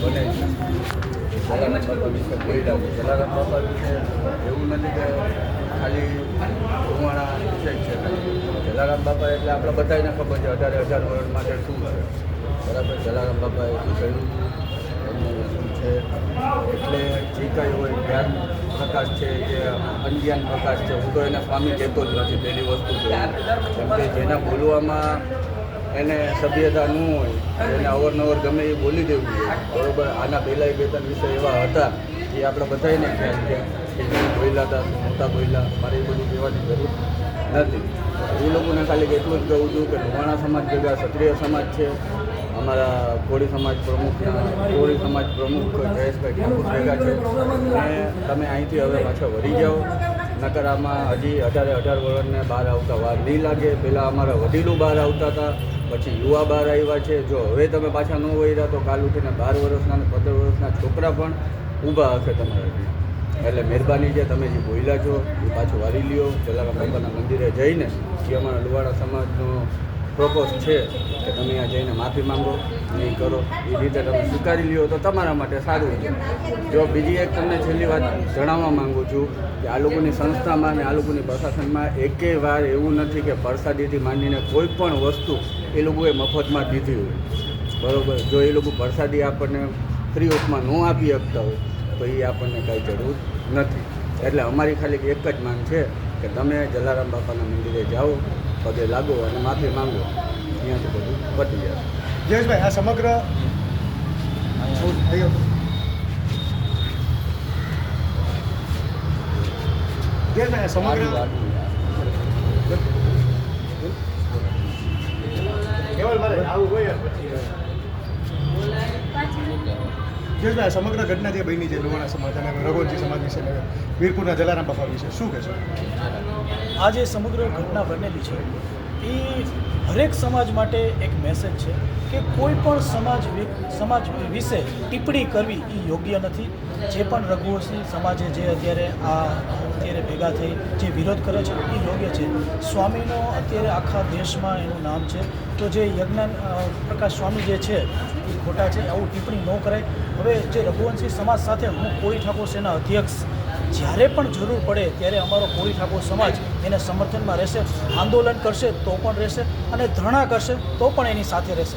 બને છે. જલારામ બાપા વિશે છે એવું નથી કે ખાલી ધુમાડા વિશે છે જલારામ બાપા એટલે આપણે બધાને ખબર છે અઢારે હજાર વર્ષ માટે શું છે. બરાબર, જલારામ બાપાએ શું કહ્યું? શું છે? એટલે જે કંઈ હોય, જ્ઞાન પ્રકાશ છે, જે અજ્ઞાન પ્રકાશ છે, હું તો એને સ્વામી કહેતો જ નથી, પહેલી વસ્તુ એ. કેમ કે જેના બોલવામાં એને સભ્યતા ન હોય, એને અવરનવર ગમે એ બોલી દેવું જોઈએ. બરોબર? આના પહેલાં બે ત્રણ વિષય એવા હતા એ આપણે બધાને ખ્યાલ છે કે ભોયલા હતા મોટા ભોયલા મારે એ બધું કહેવાની જરૂર નથી. એ લોકોને ખાલી એટલું જ કહું છું કે લુહાણા સમાજ ભેગા ક્ષત્રિય સમાજ છે, અમારા કોળી સમાજ પ્રમુખના કોળી સમાજ પ્રમુખ જયેશભાઈ ઠાકોર ભેગા છે. અને તમે અહીંથી હવે પાછા વળી જાઓ. નકર આમાં હજી અઢારે અઢાર વર્ષને બહાર આવતા વાર નહીં લાગે. પહેલાં અમારા વડીલો બહાર આવતા હતા, પછી યુવા બહાર આવ્યા છે. જો હવે તમે પાછા ન વળ્યા તો કાલ ઉઠીને બાર વર્ષના અને પંદર વર્ષના છોકરા પણ ઊભા હશે તમારા એટલે મહેરબાની છે તમે જે બોલ્યા છો, એ પાછું વારી લ્યો. જલારામ બાપાના મંદિરે જઈને જે અમારા લુવાડા સમાજનો પ્રોપોઝ છે કે તમે ત્યાં જઈને માફી માંગો એ કરો. એ રીતે તમે સ્વીકારી લ્યો તો તમારા માટે સારું છે. જો બીજી એક તમને છેલ્લી વાત જણાવવા માંગુ છું કે આ લોકોની સંસ્થામાં અને આ લોકોની પ્રશાસનમાં એકે વાર એવું નથી કે પરસાદીથી માંડીને કોઈ પણ વસ્તુ એ લોકોએ મફતમાં દીધી હોય. બરાબર? જો એ લોકો પરસાદી આપણને ફ્રી ઓફમાં ન આપી શકતા હોય, તો એ આપણને કાંઈ જરૂર નથી. એટલે અમારી ખાલી એક જ માંગ છે કે તમે જલારામ બાપાના મંદિરે જાઓ પગે લાગો અને માફી માંગો. ત્યાંથી બધું પતી જાય. જયેશભાઈ આ સમગ્ર. જયેશભાઈ આ સમગ્ર કેવલભાઈ, આવું હોય જ. સમગ્ર ઘટના જે બની છે લોહાણા સમાજ અને રઘુવંશી સમાજ વિશે વીરપુરના જલારામ બાપા વિશે શું કહેશો આ જે સમગ્ર ઘટના બનેલી છે હરેક સમાજ માટે એક મેસેજ છે કે કોઈ પણ સમાજ સમાજ વિશે ટિપ્પણી કરવી એ યોગ્ય નથી. જે પણ રઘુવંશી સમાજે જે અત્યારે આ અત્યારે ભેગા થઈ, જે વિરોધ કરે છે એ યોગ્ય છે. સ્વામીનો અત્યારે આખા દેશમાં એનું નામ છે. તો જે યજ્ઞાન પ્રકાશ સ્વામી જે છે એ ખોટા છે, આવું ટિપ્પણી ન કરાય. હવે જે રઘુવંશી સમાજ સાથે હું કોળી ઠાકોર સેના અધ્યક્ષ જ્યારે પણ જરૂર પડે ત્યારે અમારો કોળી ઠાકોર સમાજ એને સમર્થનમાં રહેશે, આંદોલન કરશે તો પણ રહેશે અને ધરણા કરશે તો પણ એની સાથે રહેશે.